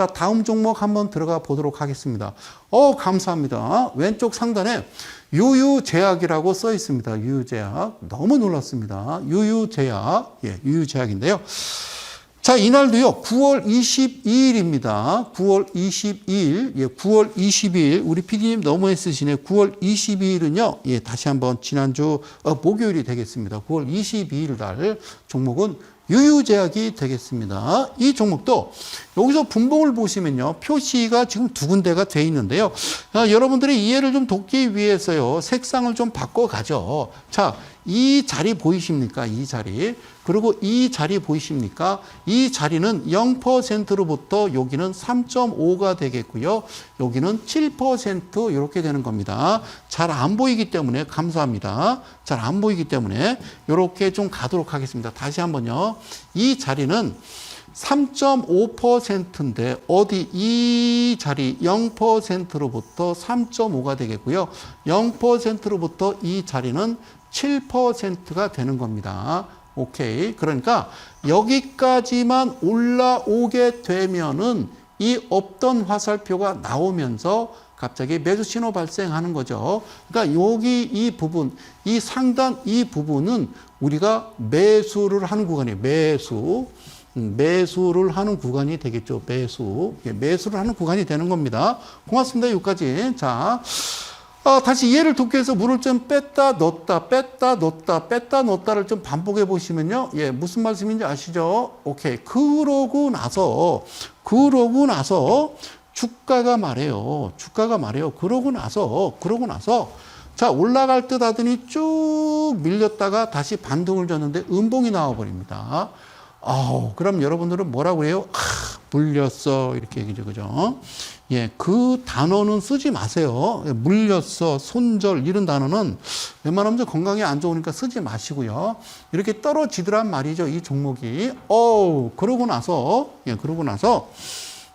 자, 다음 종목 한번 들어가 보도록 하겠습니다. 어, 감사합니다. 왼쪽 상단에 유유제약이라고 써 있습니다. 유유제약. 너무 놀랐습니다. 유유제약. 예, 유유제약인데요. 자, 이날도요, 9월 22일입니다. 9월 22일, 예, 9월 22일, 우리 PD님 너무 애쓰시네. 9월 22일은요, 예, 다시 한번 지난주, 어, 목요일이 되겠습니다. 9월 22일 날 종목은 유유제약이 되겠습니다. 이 종목도 여기서 분봉을 보시면요. 표시가 지금 두 군데가 돼 있는데요. 아, 여러분들의 이해를 좀 돕기 위해서요. 색상을 좀 바꿔가죠. 자, 이 자리 보이십니까? 이 자리. 그리고 이 자리 보이십니까? 이 자리는 0%로부터 여기는 3.5가 되겠고요. 여기는 7% 이렇게 되는 겁니다. 잘 안 보이기 때문에 감사합니다. 잘 안 보이기 때문에 이렇게 좀 가도록 하겠습니다. 다시 한번요. 이 자리는 3.5%인데 어디 이 자리 0%로부터 3.5가 되겠고요. 0%로부터 이 자리는 7%가 되는 겁니다. 오케이. 그러니까 여기까지만 올라오게 되면은 이 없던 화살표가 나오면서 갑자기 매수 신호 발생하는 거죠. 그러니까 여기 이 부분, 이 상단 이 부분은 우리가 매수를 하는 구간이에요. 매수. 음, 매수를 하는 구간이 되겠죠. 매수. 예, 매수를 하는 구간이 되는 겁니다. 고맙습니다. 여기까지. 자. 아, 다시 이해를 돕기 위해서 물을 좀 뺐다 넣었다 뺐다 넣었다 뺐다 넣었다를 좀 반복해 보시면요. 예, 무슨 말씀인지 아시죠? 오케이. 그러고 나서 그러고 나서 주가가 말해요. 주가가 말해요. 그러고 나서 그러고 나서 자, 올라갈 듯 하더니 쭉 밀렸다가 다시 반등을 줬는데 음봉이 나와 버립니다. 아우, 그럼 여러분들은 뭐라고 해요? 아, 물렸어. 이렇게 얘기죠. 그죠? 예, 그 단어는 쓰지 마세요. 예, 물렸어, 손절, 이런 단어는 웬만하면 좀 건강에 안 좋으니까 쓰지 마시고요. 이렇게 떨어지더란 말이죠. 이 종목이. 어우, 그러고 나서, 예, 그러고 나서,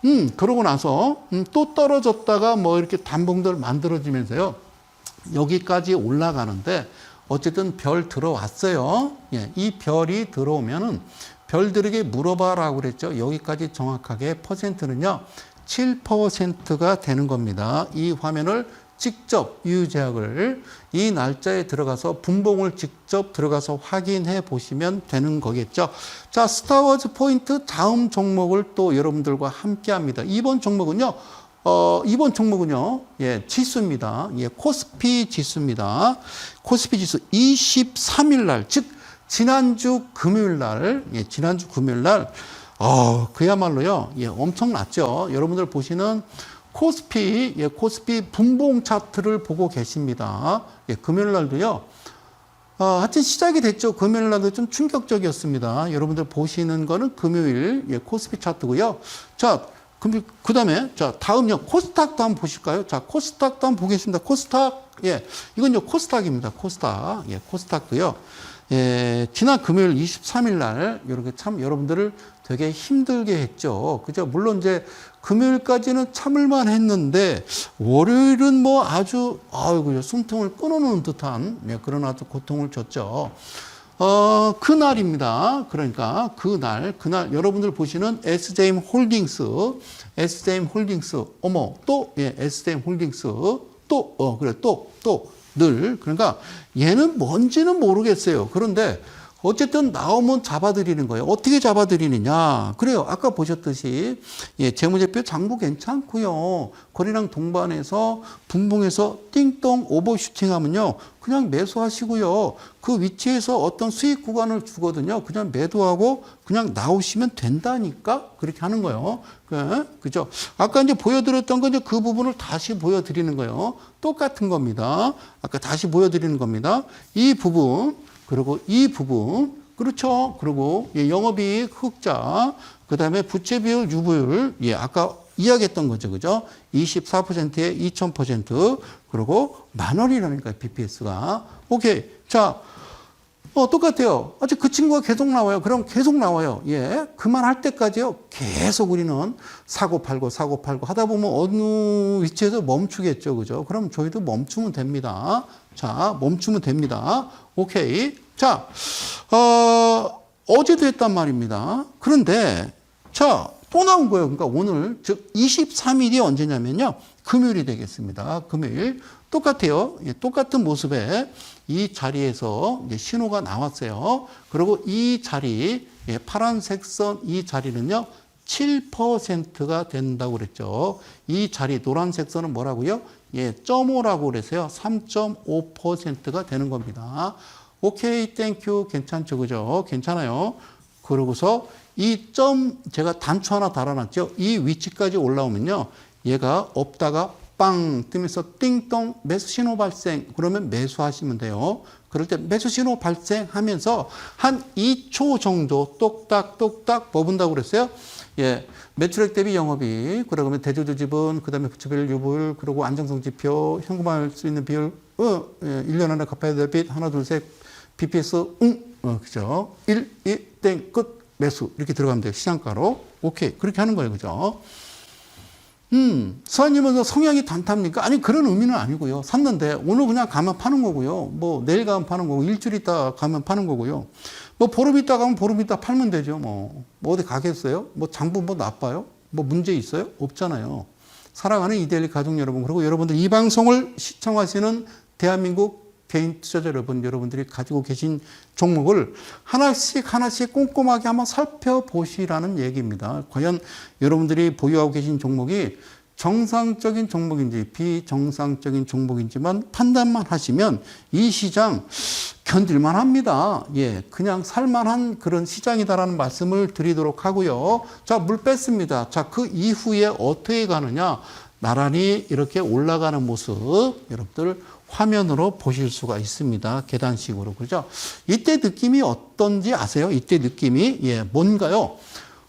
음, 그러고 나서, 음, 또 떨어졌다가 뭐 이렇게 단봉들 만들어지면서요. 여기까지 올라가는데, 어쨌든 별 들어왔어요. 예, 이 별이 들어오면은 별들에게 물어봐라고 그랬죠. 여기까지 정확하게 퍼센트는요. 7%가 되는 겁니다. 이 화면을 직접 유제약을 이 날짜에 들어가서 분봉을 직접 들어가서 확인해 보시면 되는 거겠죠. 자, 스타워즈 포인트 다음 종목을 또 여러분들과 함께 합니다. 이번 종목은요. 어, 이번 종목은요, 예, 지수입니다. 예, 코스피 지수입니다. 코스피 지수 23일 날, 즉, 지난주 금요일 날, 예, 지난주 금요일 날, 어, 그야말로요, 예, 엄청났죠. 여러분들 보시는 코스피, 예, 코스피 분봉 차트를 보고 계십니다. 예, 금요일 날도요, 어, 하여튼 시작이 됐죠. 금요일 날도 좀 충격적이었습니다. 여러분들 보시는 거는 금요일, 예, 코스피 차트고요. 자, 그, 그 다음에, 자, 다음요, 코스닥도 한번 보실까요? 자, 코스닥도 한번 보겠습니다. 코스닥, 예, 이건요, 코스닥입니다. 코스닥, 예, 코스닥도요. 예, 지난 금요일 23일 날, 이렇게 참 여러분들을 되게 힘들게 했죠. 그죠? 물론 이제 금요일까지는 참을만 했는데, 월요일은 뭐 아주, 아이고, 숨통을 끊어놓은 듯한, 예, 그런 아주 고통을 줬죠. 어, 그 날입니다. 그러니까 그 날, 그날 여러분들 보시는 SJM 홀딩스, SJM 홀딩스, 어머, 또, 예, SJM 홀딩스, 또, 어, 그래, 또, 또, 늘. 그러니까 얘는 뭔지는 모르겠어요. 그런데 어쨌든 나오면 잡아드리는 거예요. 어떻게 잡아드리느냐. 그래요. 아까 보셨듯이, 예, 재무제표 장부 괜찮고요. 거래량 동반해서 분봉해서 띵동 오버슈팅 하면요. 그냥 매수하시고요. 그 위치에서 어떤 수익 구간을 주거든요. 그냥 매도하고 그냥 나오시면 된다니까? 그렇게 하는 거예요. 그, 그죠? 아까 이제 보여드렸던 건 이제 그 부분을 다시 보여드리는 거예요. 똑같은 겁니다. 아까 다시 보여드리는 겁니다. 이 부분, 그리고 이 부분, 그렇죠. 그리고 예, 영업이익 흑자, 그 다음에 부채 비율, 유보율, 예, 아까 이야기했던 거죠. 그죠? 24%에 2000%, 그리고 만 원이라니까, BPS가. 오케이. 자, 어, 똑같아요. 아직 그 친구가 계속 나와요. 그럼 계속 나와요. 예. 그만할 때까지요. 계속 우리는 사고 팔고 사고 팔고 하다 보면 어느 위치에서 멈추겠죠. 그죠? 그럼 저희도 멈추면 됩니다. 자, 멈추면 됩니다. 오케이. 자, 어, 어제도 했단 말입니다. 그런데, 자, 또 나온 거예요. 그러니까 오늘 즉 23일이 언제냐면요. 금요일이 되겠습니다. 금요일 똑같아요. 예, 똑같은 모습에 이 자리에서 이제 신호가 나왔어요. 그리고 이 자리 예, 파란색 선 이 자리는요. 7%가 된다고 그랬죠. 이 자리 노란색 선은 뭐라고요? 예, 0.5라고 그래서요. 3.5%가 되는 겁니다. 오케이, 땡큐. 괜찮죠. 그죠? 괜찮아요. 그러고서 이 점 제가 단추 하나 달아놨죠. 이 위치까지 올라오면요. 얘가 없다가 빵 뜨면서 띵동 매수 신호 발생. 그러면 매수하시면 돼요. 그럴 때 매수 신호 발생하면서 한 2초 정도 똑딱똑딱 버분다고 그랬어요. 예. 매출액 대비 영업이 그러면 대주주 지분, 그다음에 부채비율 유불, 그리고 안정성 지표, 현금화할 수 있는 비율, 어, 예, 1년 안에 갚아야 될 빚, 하나, 둘, 셋, BPS, 응, 어, 그죠? 1, 2, 땡, 끝, 매수. 이렇게 들어가면 돼요. 시장가로. 오케이. 그렇게 하는 거예요. 그죠? 음, 수아님은 성향이 단답니까? 아니, 그런 의미는 아니고요. 샀는데, 오늘 그냥 가면 파는 거고요. 뭐, 내일 가면 파는 거고, 일주일 있다 가면 파는 거고요. 뭐, 보름 있다 가면 보름 있다 팔면 되죠. 뭐, 뭐 어디 가겠어요? 뭐, 장부 뭐 나빠요? 뭐, 문제 있어요? 없잖아요. 사랑하는 이데일리 가족 여러분, 그리고 여러분들 이 방송을 시청하시는 대한민국 개인 투자자 여러분, 여러분들이 가지고 계신 종목을 하나씩 하나씩 꼼꼼하게 한번 살펴보시라는 얘기입니다. 과연 여러분들이 보유하고 계신 종목이 정상적인 종목인지 비정상적인 종목인지만 판단만 하시면 이 시장 견딜만 합니다. 예, 그냥 살만한 그런 시장이다라는 말씀을 드리도록 하고요. 자, 물 뺐습니다. 자, 그 이후에 어떻게 가느냐? 나란히 이렇게 올라가는 모습 여러분들 화면으로 보실 수가 있습니다. 계단식으로. 그죠? 이때 느낌이 어떤지 아세요? 이때 느낌이 예, 뭔가요?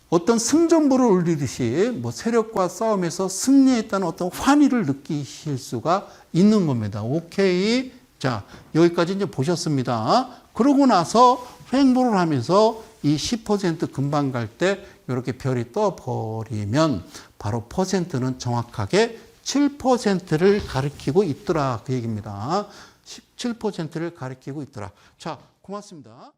어떤 승전보를 올리듯이 뭐 세력과 싸움에서 승리했다는 어떤 환희를 느끼실 수가 있는 겁니다. 오케이. 자, 여기까지 이제 보셨습니다. 그러고 나서 횡보를 하면서 이 10% 금방 갈 때 이렇게 별이 떠 버리면 바로 퍼센트는 정확하게 7%를 가리키고 있더라. 그 얘기입니다. 17%를 가리키고 있더라. 자, 고맙습니다.